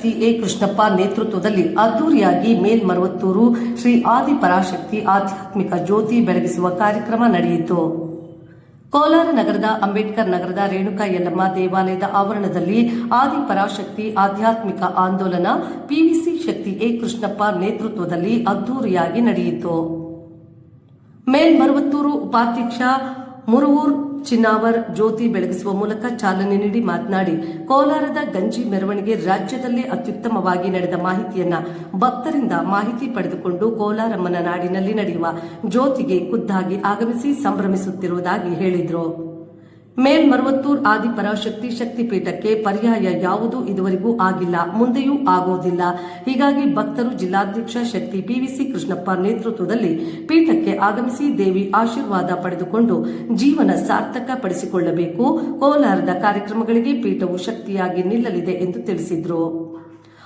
ಶಕ್ತಿ A Krishnappa ನೇತೃತ್ವದಲ್ಲಿ ಅದ್ದೂರಿಯಾಗಿ ಮೇಲ್ಮರವತ್ತೂರು ಶ್ರೀ ಆದಿಪರಾಶಕ್ತಿ ಆಧ್ಯಾತ್ಮಿಕ ಜ್ಯೋತಿ ಬೆಳಗಿಸುವ ಕಾರ್ಯಕ್ರಮ ನಡೆಯಿತು. ಕೋಲಾರ ನಗರದ ಅಂಬೇಡ್ಕರ್ ನಗರದ ರೇಣುಕಾ ಯಲ್ಲಮ್ಮ ದೇವಾಲಯದ ಆವರಣದಲ್ಲಿ ಆದಿಪರಾಶಕ್ತಿ ಆಧ್ಯಾತ್ಮಿಕ ಆಂದೋಲನ ಪಿವಿಸಿ ಶಕ್ತಿ ಎ ಕೃಷ್ಣಪ್ಪ ನೇತೃತ್ವದಲ್ಲಿ ಅದ್ದೂರಿಯಾಗಿ ನಡೆಯಿತು. ಮೇಲ್ಮರವತ್ತೂರು ಉಪಾಧ್ಯಕ್ಷ ಮುರುವೂರ್ ಚಿನ್ನಾವರ್ ಜ್ಯೋತಿ ಬೆಳಗಿಸುವ ಮೂಲಕ ಚಾಲನೆ ನೀಡಿ ಮಾತನಾಡಿ, ಕೋಲಾರದ ಗಂಜಿ ಮೆರವಣಿಗೆ ರಾಜ್ಯದಲ್ಲೇ ಅತ್ಯುತ್ತಮವಾಗಿ ನಡೆದ ಮಾಹಿತಿಯನ್ನ ಭಕ್ತರಿಂದ ಮಾಹಿತಿ ಪಡೆದುಕೊಂಡು ಕೋಲಾರಮ್ಮನ ನಾಡಿನಲ್ಲಿ ನಡೆಯುವ ಜ್ಯೋತಿಗೆ ಖುದ್ದಾಗಿ ಆಗಮಿಸಿ ಸಂಭ್ರಮಿಸುತ್ತಿರುವುದಾಗಿ ಹೇಳಿದರು. ಮೇಲ್ಮರವತ್ತೂರ್ ಆದಿಪರಾಶಕ್ತಿ ಶಕ್ತಿಪೀಠಕ್ಕೆ ಪರ್ಯಾಯ ಯಾವುದೂ ಇದುವರೆಗೂ ಆಗಿಲ್ಲ, ಮುಂದೆಯೂ ಆಗುವುದಿಲ್ಲ ಹೀಗಾಗಿ ಭಕ್ತರು ಜಿಲ್ಲಾಧ್ಯಕ್ಷ ಶಕ್ತಿ ಪಿವಿಸಿ ಕೃಷ್ಣಪ್ಪ ನೇತೃತ್ವದಲ್ಲಿ ಪೀಠಕ್ಕೆ ಆಗಮಿಸಿ ದೇವಿ ಆಶೀರ್ವಾದ ಪಡೆದುಕೊಂಡು ಜೀವನ ಸಾರ್ಥಕ ಪಡಿಸಿಕೊಳ್ಳಬೇಕು ಕೋಲಾರದ ಕಾರ್ಯಕ್ರಮಗಳಿಗೆ ಪೀಠವು ಶಕ್ತಿಯಾಗಿ ನಿಲ್ಲಲಿದೆ ಎಂದು ತಿಳಿಸಿದರು.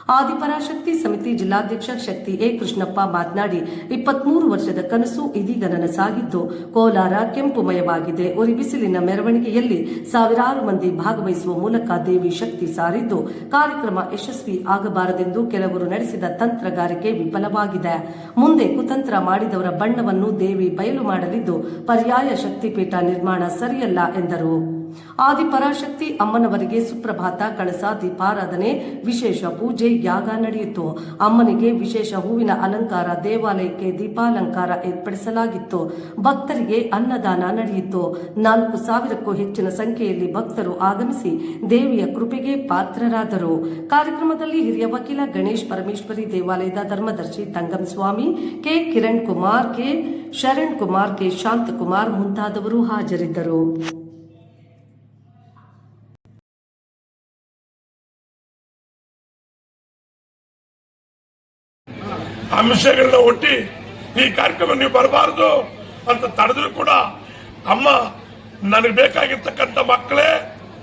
ಆದಿಪರಾಶಕ್ತಿ ಸಮಿತಿ ಜಿಲ್ಲಾಧ್ಯಕ್ಷ ಶಕ್ತಿ ಎ ಕೃಷ್ಣಪ್ಪ ಮಾತನಾಡಿ, ಇಪ್ಪತ್ಮೂರು ವರ್ಷದ ಕನಸು ಇದೀಗ ನನಸಾಗಿದ್ದು ಕೋಲಾರ ಕೆಂಪುಮಯವಾಗಿದೆ. ಉರಿ ಬಿಸಿಲಿನ ಮೆರವಣಿಗೆಯಲ್ಲಿ ಸಾವಿರಾರು ಮಂದಿ ಭಾಗವಹಿಸುವ ಮೂಲಕ ದೇವಿ ಶಕ್ತಿ ಸಾರಿದ್ದು, ಕಾರ್ಯಕ್ರಮ ಯಶಸ್ವಿ ಆಗಬಾರದೆಂದು ಕೆಲವರು ನಡೆಸಿದ ತಂತ್ರಗಾರಿಕೆ ವಿಫಲವಾಗಿದೆ. ಮುಂದೆ ಕುತಂತ್ರ ಮಾಡಿದವರ ಬಣ್ಣವನ್ನು ದೇವಿ ಬಯಲು ಮಾಡಲಿದ್ದು, ಪರ್ಯಾಯ ಶಕ್ತಿಪೀಠ ನಿರ್ಮಾಣ ಸರಿಯಲ್ಲ ಎಂದರು. ಆದಿಪರಾಶಕ್ತಿ ಅಮ್ಮನವರಿಗೆ ಸುಪ್ರಭಾತ, ಕಳಸ, ದೀಪಾರಾಧನೆ, ವಿಶೇಷ ಪೂಜೆ, ಯಾಗ ನಡೆಯಿತು. ಅಮ್ಮನಿಗೆ ವಿಶೇಷ ಹೂವಿನ ಅಲಂಕಾರ, ದೇವಾಲಯಕ್ಕೆ ದೀಪಾಲಂಕಾರ ಏರ್ಪಡಿಸಲಾಗಿತ್ತು. ಭಕ್ತರಿಗೆ ಅನ್ನದಾನ ನಡೆಯಿತು. ನಾಲ್ಕು ಸಾವಿರಕ್ಕೂ ಹೆಚ್ಚಿನ ಸಂಖ್ಯೆಯಲ್ಲಿ ಭಕ್ತರು ಆಗಮಿಸಿ ದೇವಿಯ ಕೃಪೆಗೆ ಪಾತ್ರರಾದರು. ಕಾರ್ಯಕ್ರಮದಲ್ಲಿ ಹಿರಿಯ ವಕೀಲ ಗಣೇಶ್ ಪರಮೇಶ್ವರಿ, ದೇವಾಲಯದ ಧರ್ಮದರ್ಶಿ Thangam Swami, K. Kiran Kumar, K. Sharan Kumar, K. Shanthakumar ಮುಂತಾದವರು ಹಾಜರಿದ್ದರು. ಅಂಶಗಳನ್ನ ಒಟ್ಟಿ ಈ ಕಾರ್ಯಕ್ರಮ ನೀವು ಬರಬಾರದು ಅಂತ ತಡೆದ್ರು ಕೂಡ ಅಮ್ಮ ನನಗೆ ಬೇಕಾಗಿರ್ತಕ್ಕಂಥ ಮಕ್ಕಳೇ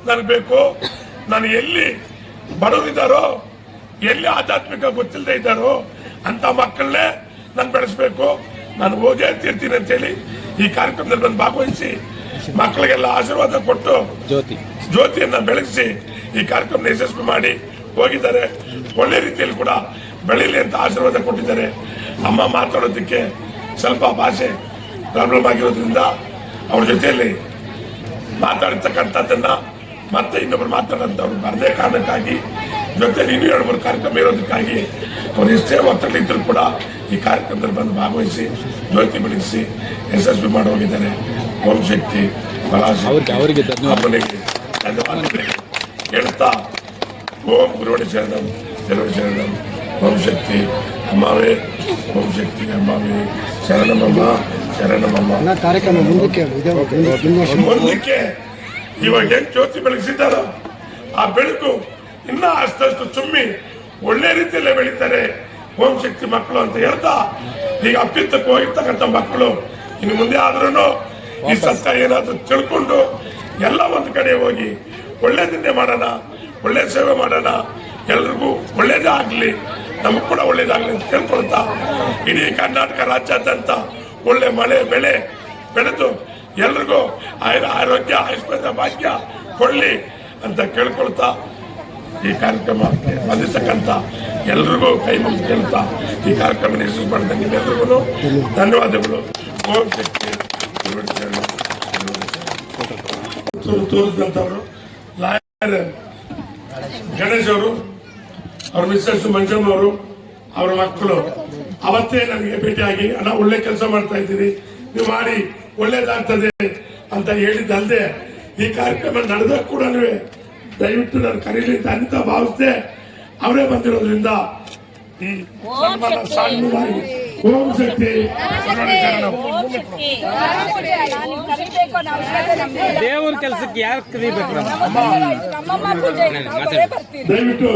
ನನಗೆ ಬೇಕು. ನಾನು ಎಲ್ಲಿ ಬಡವರಿದ್ದಾರೋ ಎಲ್ಲಿ ಆಧ್ಯಾತ್ಮಿಕ ಗೊತ್ತಿಲ್ಲದೆ ಇದ್ದಾರೋ ಅಂತ ಮಕ್ಕಳನ್ನೇ ನಾನು ಬೆಳೆಸಬೇಕು. ನಾನು ಹೋಗೇ ತೀರ್ತೀನಿ ಅಂತೇಳಿ ಈ ಕಾರ್ಯಕ್ರಮದಲ್ಲಿ ಬಂದು ಭಾಗವಹಿಸಿ ಮಕ್ಕಳಿಗೆಲ್ಲ ಆಶೀರ್ವಾದ ಕೊಟ್ಟು ಜ್ಯೋತಿ. ಜ್ಯೋತಿಯನ್ನ ಬೆಳಗಿಸಿ ಈ ಕಾರ್ಯಕ್ರಮ ಯಶಸ್ವಿ ಮಾಡಿ ಹೋಗಿದ್ದಾರೆ. ಒಳ್ಳೆ ರೀತಿಯಲ್ಲಿ ಕೂಡ ಬೆಳೀಲಿ ಅಂತ ಆಶೀರ್ವಾದ ಕೊಟ್ಟಿದ್ದಾರೆ. ಅಮ್ಮ ಮಾತಾಡೋದಕ್ಕೆ ಸ್ವಲ್ಪ ಭಾಷೆ ಪ್ರಾಬ್ಲಮ್ ಆಗಿರೋದ್ರಿಂದ ಅವ್ರ ಜೊತೆಯಲ್ಲಿ ಮಾತಾಡಿರ್ತಕ್ಕಂಥದ್ದನ್ನ ಮತ್ತೆ ಇನ್ನೊಬ್ರು ಮಾತಾಡೋಂಥವ್ರು ಬರದೇ ಕಾರಣಕ್ಕಾಗಿ ಜೊತೆಯಲ್ಲಿ ಇನ್ನೂ ಎರಡು ಮೂರು ಕಾರ್ಯಕ್ರಮ ಇರೋದಕ್ಕಾಗಿ ಅವ್ರು ಎಷ್ಟೇ ಒತ್ತಡಲಿದ್ದರೂ ಕೂಡ ಈ ಕಾರ್ಯಕ್ರಮದಲ್ಲಿ ಬಂದು ಭಾಗವಹಿಸಿ ಜ್ಯೋತಿ ಬೆಳಗಿಸಿ ಯಶಸ್ವಿ ಮಾಡಿ ಹೋಗಿದ್ದಾರೆ. ಓಂ ಶಕ್ತಿ ಅವ್ರಿಗೆ- ಅವ್ರಿಗೆ ಧನ್ಯವಾದ. ಹೇಳ್ತಾ ಓಂ ಗುರುವಣಿ ಶರಣಂ ಗುರುವಣಿ ಶರಣಂ. ಶಕ್ತಿ ಅಮ್ಮವೇ ಓಂ ಶಕ್ತಿ ಅಮ್ಮವೇ. ಶರಣಮಮ್ಮ ಕಾರ್ಯಕ್ರಮ ಮುಂದಕ್ಕೆ ಮುಂದಕ್ಕೆ ಇವಾಗ ಹೆಂಗ್ ಜ್ಯೋತಿ ಬೆಳಗಿಸಿದ್ದಾರ ಆ ಬೆಳಕು ಇನ್ನ ಅಷ್ಟು ಚುಮ್ಮಿ ಒಳ್ಳೆ ರೀತಿಯಲ್ಲೇ ಬೆಳೀತಾರೆ ಓಂ ಶಕ್ತಿ ಮಕ್ಕಳು ಅಂತ ಹೇಳ್ತಾ ಈಗ ಅಪ್ಪಿತ್ತಕ್ಕೆ ಹೋಗಿರ್ತಕ್ಕಂಥ ಮಕ್ಕಳು ಇನ್ನು ಮುಂದೆ ಆದ್ರೂ ಈ ಸತ್ಯ ಏನಾದ್ರೂ ತಿಳ್ಕೊಂಡು ಎಲ್ಲ ಒಂದು ಕಡೆ ಹೋಗಿ ಒಳ್ಳೇದನ್ನೇ ಮಾಡೋಣ ಒಳ್ಳೆ ಸೇವೆ ಮಾಡೋಣ ಎಲ್ರಿಗೂ ಒಳ್ಳೇದೇ ಆಗ್ಲಿ. ನಮಗ್ ಕೂಡ ಒಳ್ಳೇದಾಗಲಿ ಅಂತ ಕೇಳ್ಕೊಳ್ತಾ ಇಡೀ ಕರ್ನಾಟಕ ರಾಜ್ಯಾದ್ಯಂತ ಒಳ್ಳೆ ಮಳೆ, ಬೆಳೆ ಬೆಳೆದು ಎಲ್ರಿಗೂ ಆಯುರ ಆರೋಗ್ಯ, ಆಯುಷ್ಮಾನ ಭಾಗ್ಯ ಕೊಡಲಿ ಅಂತ ಕೇಳ್ಕೊಳ್ತಾ ಈ ಕಾರ್ಯಕ್ರಮಕ್ಕೆ ಬಂದಿರ್ತಕ್ಕಂಥ ಎಲ್ರಿಗೂ ಕೈ ಮುಗಿದು ಕೇಳ್ತಾ ಈ ಕಾರ್ಯಕ್ರಮ ಯಶಸ್ವಿ ಮಾಡಿದ ನಿಮ್ಮೆಲ್ಲರಿಗೂ ಧನ್ಯವಾದಗಳು. ಓಂ ಶಕ್ತಿ ತೋರಿಸಿದಂಥವರು ಗಣೇಶ್ ಅವರು ಅವ್ರ ಮಿಸ್ಸಸ್ ಮಂಜಮ್ಮನವರು ಅವ್ರ ಮಕ್ಕಳು. ಅವತ್ತೇ ನನಗೆ ಭೇಟಿಯಾಗಿ, ಅಣ್ಣ, ಒಳ್ಳೆ ಕೆಲಸ ಮಾಡ್ತಾ ಇದ್ದೀರಿ. ನೀವು ಮಾಡಿ, ಒಳ್ಳೇದಾಗ್ತದೆ ಅಂತ ಹೇಳಿದ್ದಲ್ದೆ, ಈ ಕಾರ್ಯಕ್ರಮ ನಡೆದ ಕೂಡ ದಯವಿಟ್ಟು ನಾನು ಕರೀಲಿ ಅಂತ ಭಾವಿಸಿದೆ, ಅವರೇ ಬಂದಿರೋದ್ರಿಂದ ಈ ಸನ್ಮಾನ ಓಂ ಶಕ್ತಿ. ದೇವ್ರ ಕೆಲಸಕ್ಕೆ ಯಾರು ಕರಿಬೇಕು ದಯವಿಟ್ಟು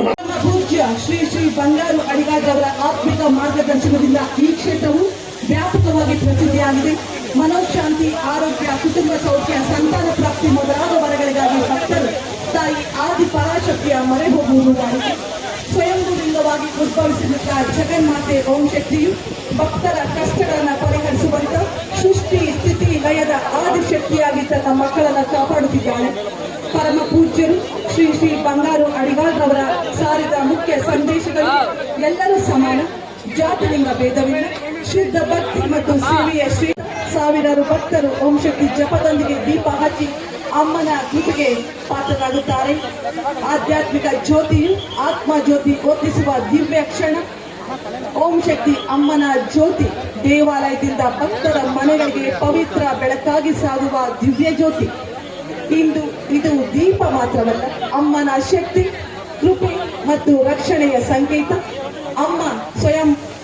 ಮಾಡಿ ಪೂಜ್ಯ ಶ್ರೀ ಶ್ರೀ ಬಂಗಾರು ಅಡಿಗಾರವರ ಆತ್ಮಿಕ ಮಾರ್ಗದರ್ಶನದಿಂದ ಈ ಕ್ಷೇತ್ರವು ವ್ಯಾಪಕವಾಗಿ ಪ್ರಸಿದ್ಧಿಯಾಗಿದೆ ಮನೋಶಾಂತಿ ಆರೋಗ್ಯ ಕುಟುಂಬ ಸೌಖ್ಯ ಸಂತಾನ ಪ್ರಾಪ್ತಿ ಮೊದಲಾದ ವರಗಳಿಗಾಗಿ ಭಕ್ತರು ತಾಯಿ ಆದಿ ಪರಾಶಕ್ತಿಯ ಮೊರೆ ಹೋಗುವುದು ಸ್ವಯಂಭೂಲಿಂಗವಾಗಿ ಉದ್ಭವಿಸಿದಂತಹ ಜಗನ್ಮಾತೆ ಓಂ ಶಕ್ತಿಯು ಭಕ್ತರ ಕಷ್ಟಗಳನ್ನು ಪರಿಹರಿಸುವಂತ ಸೃಷ್ಟಿ, ಸ್ಥಿತಿ, ಲಯದ ಆದಿಶಕ್ತಿಯಾಗಿ ತನ್ನ ಮಕ್ಕಳನ್ನ ಕಾಪಾಡುತ್ತಿದ್ದಾಳೆ. ಪರಮ ಪೂಜ್ಯರು ಶ್ರೀ ಶ್ರೀ ಬಂಗಾರು ಅಡಿಗಾರ್ರವರ ಸಾರಿದ ಮುಖ್ಯ ಸಂದೇಶಗಳು ಎಲ್ಲರೂ ಸಮಾನ. ಜಾತಿಲಿಂಗ ಭೇದವಿಲ್ಲ. ಶುದ್ಧ ಭಕ್ತಿ ಮತ್ತು ಸೇವೆಯ ಶ್ರೀ ಸಾವಿರಾರು ಭಕ್ತರು ಓಂಶಕ್ತಿ ಜಪದೊಂದಿಗೆ ದೀಪ ಹಚ್ಚಿ ಅಮ್ಮನ ಕೃಪೆಗೆ ಪಾತ್ರರಾಗುತ್ತಾರೆ. ಆಧ್ಯಾತ್ಮಿಕ ಜ್ಯೋತಿಯು ಆತ್ಮ ಜ್ಯೋತಿ ಗೋತಿಸುವ ದಿವ್ಯ ಕ್ಷಣ. ಓಂ ಶಕ್ತಿ ಅಮ್ಮನ ಜ್ಯೋತಿ, ದೇವಾಲಯದಿಂದ ಭಕ್ತರ ಮನೆಗಳಿಗೆ ಪವಿತ್ರ ಬೆಳಕಾಗಿ ಸಾಗುವ ದಿವ್ಯ ಜ್ಯೋತಿ. ಇಂದು ಇದು ದೀಪ ಮಾತ್ರವಲ್ಲ, ಅಮ್ಮನ ಶಕ್ತಿ, ಕೃಪೆ ಮತ್ತು ರಕ್ಷಣೆಯ ಸಂಕೇತ. ಅಮ್ಮ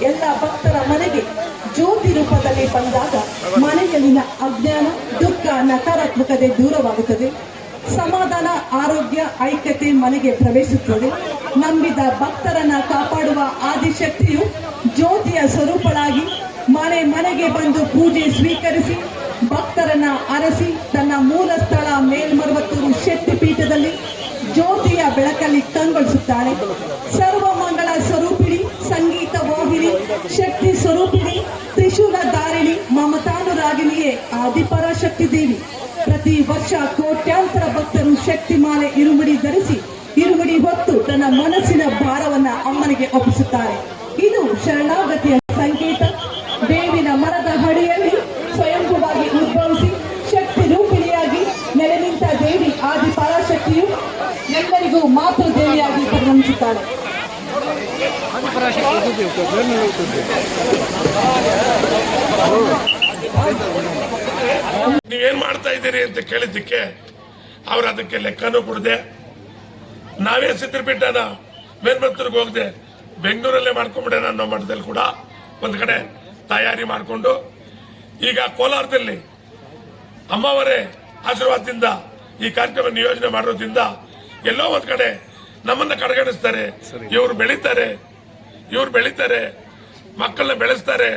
ಎಲ್ಲ ಭಕ್ತರ ಮನೆಗೆ ಜ್ಯೋತಿ ರೂಪದಲ್ಲಿ ಬಂದಾಗ ಮನೆಯಲ್ಲಿನ ಅಜ್ಞಾನ, ದುಃಖ, ನಕಾರಾತ್ಮಕತೆ ದೂರವಾಗುತ್ತದೆ. ಸಮಾಧಾನ, ಆರೋಗ್ಯ, ಐಕ್ಯತೆ ಮನೆಗೆ ಪ್ರವೇಶಿಸುತ್ತದೆ. ನಂಬಿದ ಭಕ್ತರನ್ನ ಕಾಪಾಡುವ ಆದಿಶಕ್ತಿಯು ಜ್ಯೋತಿಯ ಸ್ವರೂಪಳಾಗಿ ಮನೆ ಮನೆಗೆ ಬಂದು ಪೂಜೆ ಸ್ವೀಕರಿಸಿ, ಭಕ್ತರನ್ನ ಅರಸಿ, ತನ್ನ ಮೂಲ ಸ್ಥಳ ಮೇಲ್ಮರುವತ್ತೂರು ಶಕ್ತಿ ಪೀಠದಲ್ಲಿ ಜ್ಯೋತಿಯ ಬೆಳಕಲ್ಲಿ ಕಂಗೊಳಿಸುತ್ತಾಳೆ. ಸರ್ವ ಶಕ್ತಿ ಸ್ವರೂಪಿಣಿ ತ್ರಿಶೂಲ ಧಾರಿಣಿ ಮಮತಾನುರಾಗಿಣಿಯೇ ಆದಿಪರಾಶಕ್ತಿ ದೇವಿ ಪ್ರತಿ ವರ್ಷ ಕೋಟ್ಯಾಂತರ ಭಕ್ತರು ಶಕ್ತಿ ಮಾಲೆ ಇರುಮುಡಿ ಧರಿಸಿ ಇರುಮುಡಿ ಹೊತ್ತು ತನ್ನ ಮನಸ್ಸಿನ ಭಾರವನ್ನ ಅಮ್ಮನಿಗೆ ಒಪ್ಪಿಸುತ್ತಾರೆ. ಇದು ಶರಣಾಗತಿಯ ಸಂಕೇತ. ಬೇವಿನ ಮರದ ಹಡಿಯಲ್ಲಿ ಸ್ವಯಂಭವಾಗಿ ಉದ್ಭವಿಸಿ ಶಕ್ತಿ ರೂಪಿಣಿಯಾಗಿ ನೆಲೆ ನಿಂತ ದೇವಿ ಆದಿ ಪರಾಶಕ್ತಿಯು ಎಲ್ಲರಿಗೂ ಮಾತೃ ದೇವಿಯಾಗಿ ಪರಿಗಣಿಸುತ್ತಾಳೆ ನೀವೇನ್ ಮಾಡ್ತಾ ಇದ್ದೀರಿ ಅಂತ ಕೇಳಿದ್ದಕ್ಕೆ ಅವ್ರು ಅದಕ್ಕೆ ಲೆಕ್ಕನೂ ಕೊಡದೆ. ನಾವೇ ಚಿತ್ರಪೀಠನ ಮೇಲ್ಮತ್ತೂರ್ಗೆ ಹೋಗದೆ ಬೆಂಗಳೂರಲ್ಲೇ ಮಾಡ್ಕೊಂಡ್ಬಿಡೋಣ ಅನ್ನೋ ಮಟ್ಟದಲ್ಲಿ ಕೂಡ ಒಂದ್ ಕಡೆ ತಯಾರಿ ಮಾಡಿಕೊಂಡು, ಈಗ ಕೋಲಾರದಲ್ಲಿ ಅಮ್ಮವರೇ ಆಶೀರ್ವಾದದಿಂದ ಈ ಕಾರ್ಯಕ್ರಮ ನಿಯೋಜನೆ ಮಾಡೋದ್ರಿಂದ ಎಲ್ಲೋ ಒಂದ್ ಕಡೆ ನಮ್ಮನ್ನ ಕಡೆಗಣಿಸ್ತಾರೆ, ಇವರು ಬೆಳೀತಾರೆ ಇವ್ರು ಬೆಳೀತಾರೆ, ಮಕ್ಕಳನ್ನ ಬೆಳೆಸ್ತಾರೆ,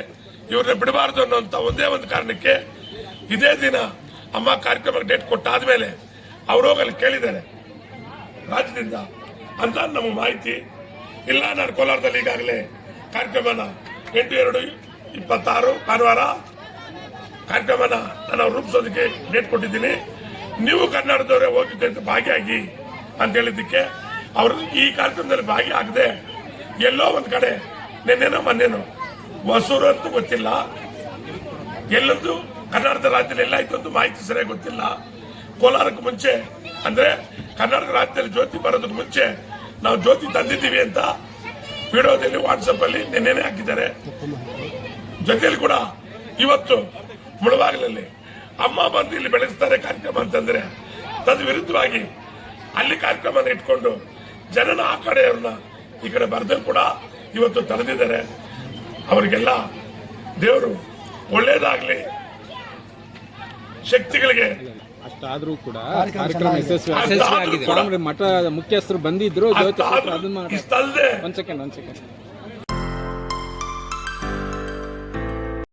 ಇವ್ರನ್ನ ಬಿಡಬಾರ್ದು ಅನ್ನೋಂತ ಒಂದೇ ಒಂದು ಕಾರಣಕ್ಕೆ ಇದೇ ದಿನ ಅಮ್ಮ ಕಾರ್ಯಕ್ರಮಕ್ಕೆ ಡೇಟ್ ಕೊಟ್ಟಾದ್ಮೇಲೆ ಅವ್ರು ಹೋಗಿ ಅಲ್ಲಿ ಕೇಳಿದ್ದಾರೆ. ರಾಜ್ಯದಿಂದ ಅಂತ ನಮ್ಮ ಮಾಹಿತಿ. ಇಲ್ಲ, ನಾನು ಕೋಲಾರದಲ್ಲಿ ಈಗಾಗಲೇ ಕಾರ್ಯಕ್ರಮನ ಎಂಟು, ಎರಡು, ಇಪ್ಪತ್ತಾರು ಭಾನುವಾರ ಕಾರ್ಯಕ್ರಮನ ನಾನು ರೂಪಿಸೋದಕ್ಕೆ ಡೇಟ್ ಕೊಟ್ಟಿದ್ದೀನಿ. ನೀವು ಕನ್ನಡದವರೇ ಹೋಗಿದ್ದೆ ಅಂತ ಭಾಗಿಯಾಗಿ ಅಂತ ಹೇಳಿದ್ದಕ್ಕೆ ಅವರು ಈ ಕಾರ್ಯಕ್ರಮದಲ್ಲಿ ಭಾಗಿಯಾಗದೆ ಎಲ್ಲೋ ಒಂದ್ ಕಡೆ. ನಿನ್ನೆನೋ ಮೊನ್ನೆನೋ. ಹೊಸೂರು ಅಂತ ಗೊತ್ತಿಲ್ಲ. ಎಲ್ಲದ್ದು ಕರ್ನಾಟಕ ರಾಜ್ಯದಲ್ಲಿ ಎಲ್ಲಾಯ್ತು ಅಂತ ಮಾಹಿತಿ ಸರಿಯಾಗಿ ಗೊತ್ತಿಲ್ಲ. ಕೋಲಾರಕ್ಕೆ ಮುಂಚೆ, ಅಂದ್ರೆ ಕರ್ನಾಟಕ ರಾಜ್ಯದಲ್ಲಿ ಜ್ಯೋತಿ ಬರೋದಕ್ಕೆ ಮುಂಚೆ ನಾವು ಜ್ಯೋತಿ ತಂದಿದ್ದೀವಿ ಅಂತ ವಿಡಿಯೋದಲ್ಲಿ ವಾಟ್ಸ್ಆಪ್ ಅಲ್ಲಿ ನಿನ್ನೆನೆ ಹಾಕಿದ್ದಾರೆ. ಜೊತೆಯಲ್ಲಿ ಕೂಡ ಇವತ್ತು ಮುಳುವಾಗಲಲ್ಲಿ ಅಮ್ಮ ಬಂದು ಇಲ್ಲಿ ಬೆಳೆಸ್ತಾರೆ ಕಾರ್ಯಕ್ರಮ ಅಂತಂದ್ರೆ ತದ್ ವಿರುದ್ಧವಾಗಿ ಅಲ್ಲಿ ಕಾರ್ಯಕ್ರಮ ಇಟ್ಕೊಂಡು ಜನನ ಆ ಕಡೆಯವ್ರನ್ನ ಈ ಕಡೆ ಬರ್ದಲ್ಲಿ ಕೂಡ ಇವತ್ತು ತಡೆದಿದ್ದಾರೆ ಅವರಿಗೆಲ್ಲ ದೇವರು ಒಳ್ಳೇದಾಗ್ಲಿ. ಶಕ್ತಿಗಳಿಗೆ. ಅಷ್ಟಾದ್ರೂ ಕೂಡ ಕಾರ್ಯಕ್ರಮ ಯಶಸ್ವಿ ಮಠ ಮುಖ್ಯಸ್ಥರು ಬಂದಿದ್ರು ಒಂದ್ ಸೆಕೆಂಡ್ ಒಂದ್ ಸೆಕೆಂಡ್